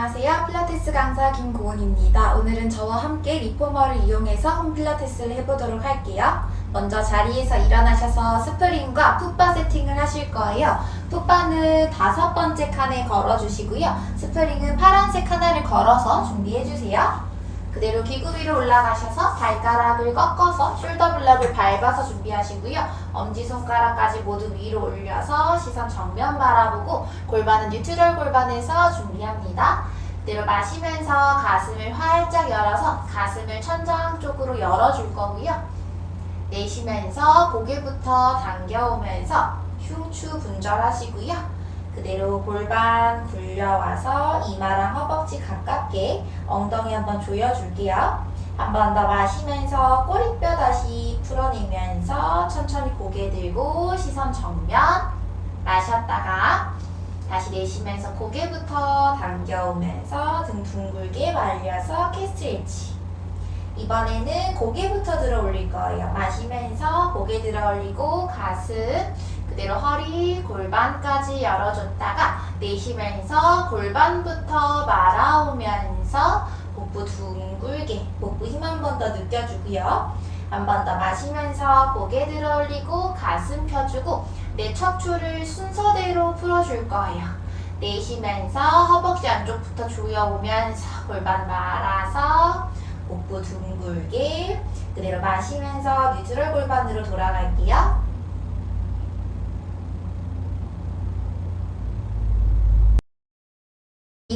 안녕하세요. 필라테스 강사 김고은입니다. 오늘은 저와 함께 리포머를 이용해서 홈 필라테스를 해보도록 할게요. 먼저 자리에서 일어나셔서 스프링과 풋바 세팅을 하실 거예요. 풋바는 다섯 번째 칸에 걸어주시고요. 스프링은 파란색 하나를 걸어서 준비해주세요. 그대로 기구 위로 올라가셔서 발가락을 꺾어서 숄더 블럭을 밟아서 준비하시고요. 엄지손가락까지 모두 위로 올려서 시선 정면 바라보고 골반은 뉴트럴 골반에서 준비합니다. 그대로 마시면서 가슴을 활짝 열어서 가슴을 천장 쪽으로 열어줄 거고요. 내쉬면서 고개부터 당겨오면서 흉추 분절하시고요. 그대로 골반 굴려와서 이마랑 허벅지 가깝게 엉덩이 한번 조여줄게요. 한번 더 마시면서 꼬리뼈 다시 풀어내면서 천천히 고개 들고 시선 정면 마셨다가 다시 내쉬면서 고개부터 당겨오면서 등 둥글게 말려서 캐스트레치 이번에는 고개부터 들어 올릴 거예요. 마시면서 고개 들어 올리고 가슴 그대로 허리 골반까지 열어줬다가 내쉬면서 골반부터 말아오면서 복부 둥글게 복부 힘 한 번 더 느껴주고요. 한 번 더 마시면서 고개 들어 올리고 가슴 펴주고 내 척추를 순서대로 풀어줄 거예요. 내쉬면서 허벅지 안쪽부터 조여오면서 골반 말아서 복부 둥글게 그대로 마시면서 뉴트럴 골반으로 돌아갈게요.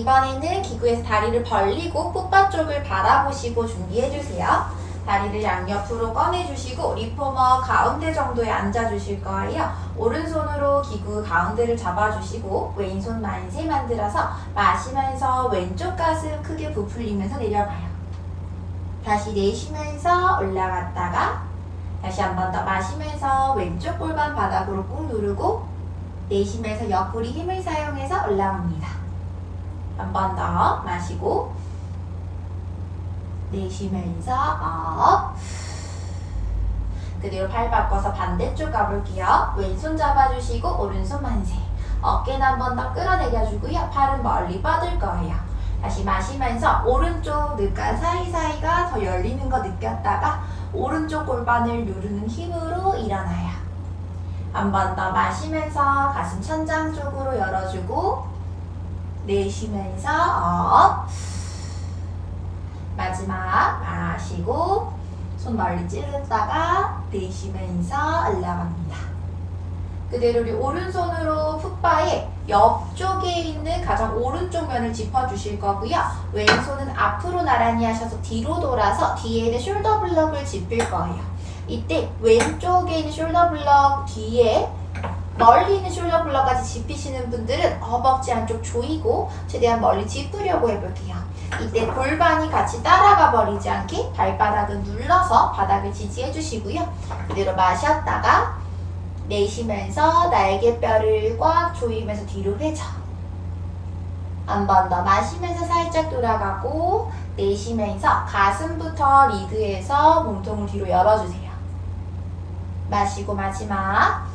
이번에는 기구에서 다리를 벌리고 풋바 쪽을 바라보시고 준비해주세요. 다리를 양옆으로 꺼내주시고 리포머 가운데 정도에 앉아주실 거예요. 오른손으로 기구 가운데를 잡아주시고 왼손 만세 만들어서 마시면서 왼쪽 가슴 크게 부풀리면서 내려가요. 다시 내쉬면서 올라갔다가 다시 한 번 더 마시면서 왼쪽 골반 바닥으로 꾹 누르고 내쉬면서 옆구리 힘을 사용해서 올라옵니다. 한 번 더 마시고 내쉬면서 업 그대로 팔 바꿔서 반대쪽 가볼게요. 왼손 잡아주시고 오른손 만세 어깨는 한 번 더 끌어내려주고요. 팔은 멀리 뻗을 거예요. 다시 마시면서 오른쪽 늑간 사이사이가 더 열리는 거 느꼈다가 오른쪽 골반을 누르는 힘으로 일어나요. 한 번 더 마시면서 가슴 천장 쪽으로 열어주고 내쉬면서 업 마지막 마시고 손 멀리 찌르다가 내쉬면서 올라갑니다. 그대로 우리 오른손으로 풋바의 옆쪽에 있는 가장 오른쪽 면을 짚어주실 거고요. 왼손은 앞으로 나란히 하셔서 뒤로 돌아서 뒤에 있는 숄더 블럭을 짚을 거예요. 이때 왼쪽에 있는 숄더 블럭 뒤에 멀리 있는 숄더 블럭까지 짚히시는 분들은 허벅지 안쪽 조이고 최대한 멀리 짚으려고 해볼게요. 이때 골반이 같이 따라가 버리지 않게 발바닥을 눌러서 바닥을 지지해 주시고요. 그대로 마셨다가 내쉬면서 날개뼈를 꽉 조이면서 뒤로 회전. 한 번 더 마시면서 살짝 돌아가고 내쉬면서 가슴부터 리드해서 몸통을 뒤로 열어주세요. 마시고 마지막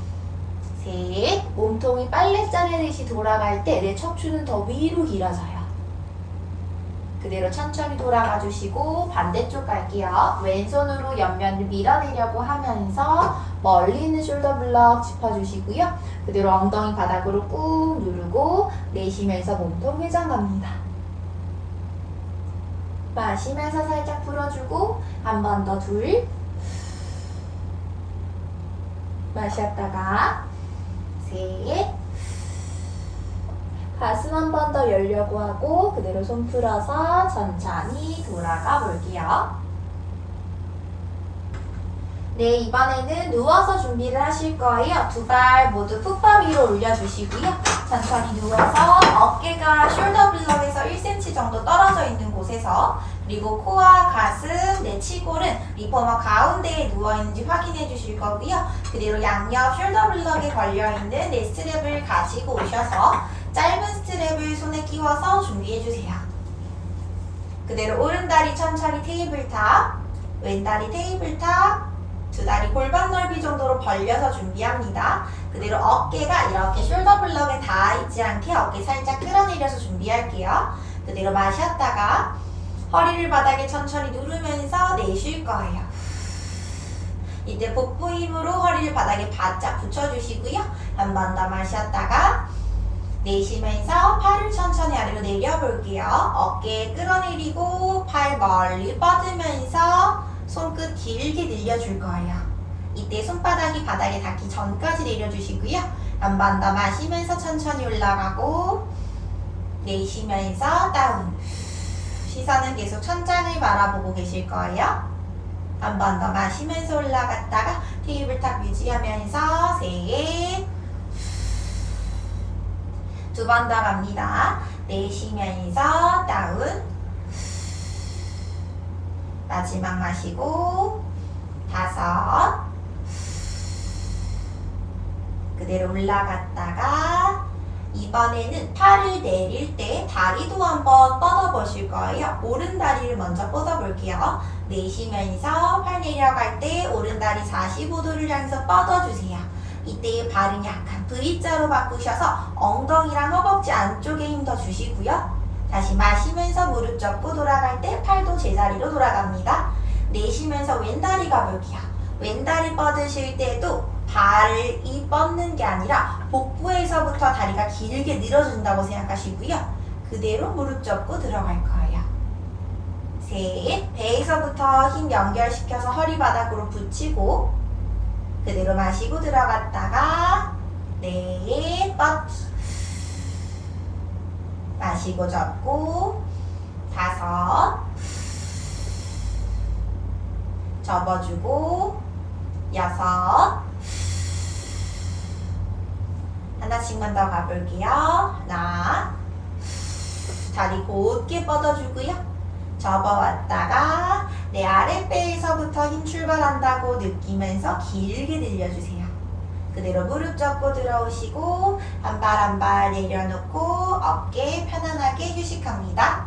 셋 몸통이 빨래 짜내듯이 돌아갈 때 내 척추는 더 위로 길어져요. 그대로 천천히 돌아가 주시고 반대쪽 갈게요. 왼손으로 옆면을 밀어내려고 하면서 멀리 있는 숄더 블럭 짚어주시고요. 그대로 엉덩이 바닥으로 꾹 누르고 내쉬면서 몸통 회전합니다. 마시면서 살짝 풀어주고 한 번 더 둘. 마셨다가 셋. 가슴 한 번 더 열려고 하고 그대로 손 풀어서 천천히 돌아가 볼게요. 네, 이번에는 누워서 준비를 하실 거예요. 두 발 모두 풋바 위로 올려주시고요. 천천히 누워서 어깨가 숄더 블럭에서 1cm 정도 떨어져 있는 곳에서 그리고 코와 가슴, 내 치골은 리포머 가운데에 누워있는지 확인해 주실 거고요. 그대로 양옆 숄더 블럭에 걸려있는 내 스트랩을 가지고 오셔서 짧은 스트랩을 손에 끼워서 준비해 주세요. 그대로 오른다리 천천히 테이블탑, 왼다리 테이블탑, 두 다리 골반 넓이 정도로 벌려서 준비합니다. 그대로 어깨가 이렇게 숄더 블럭에 닿아 있지 않게 어깨 살짝 끌어내려서 준비할게요. 그대로 마셨다가 허리를 바닥에 천천히 누르면서 내쉴 거예요. 이때 복부 힘으로 허리를 바닥에 바짝 붙여주시고요. 한 번 더 마셨다가 내쉬면서 팔을 천천히 아래로 내려볼게요. 어깨 끌어내리고 팔 멀리 뻗으면서 손끝 길게 늘려줄 거예요. 이때 손바닥이 바닥에 닿기 전까지 내려주시고요. 한 번 더 마시면서 천천히 올라가고 내쉬면서 다운. 시선은 계속 천장을 바라보고 계실 거예요. 한 번 더 마시면서 올라갔다가 테이블탑 유지하면서 셋. 두번 더 갑니다. 내쉬면서 다운. 마지막 마시고 다섯. 그대로 올라갔다가 이번에는 팔을 내릴 때 다리도 한번 뻗어보실 거예요. 오른 다리를 먼저 뻗어볼게요. 내쉬면서 팔 내려갈 때 오른 다리 45도를 향해서 뻗어주세요. 이때 발은 약간 V자로 바꾸셔서 엉덩이랑 허벅지 안쪽에 힘 더 주시고요. 다시 마시면서 무릎 접고 돌아갈 때 팔도 제자리로 돌아갑니다. 내쉬면서 왼다리 가볼게요. 왼다리 뻗으실 때도 발이 뻗는 게 아니라 복부에서부터 다리가 길게 늘어준다고 생각하시고요. 그대로 무릎 접고 들어갈 거예요. 셋, 배에서부터 힘 연결시켜서 허리 바닥으로 붙이고 그대로 마시고 들어갔다가 넷, 뻗 마시고 접고 다섯 접어주고 여섯. 하나씩만 더 가볼게요. 하나. 다리 곧게 뻗어주고요. 접어왔다가 내 아랫배에서부터 힘 출발한다고 느끼면서 길게 늘려주세요. 그대로 무릎 접고 들어오시고 한 발 한 발 내려놓고 어깨 편안하게 휴식합니다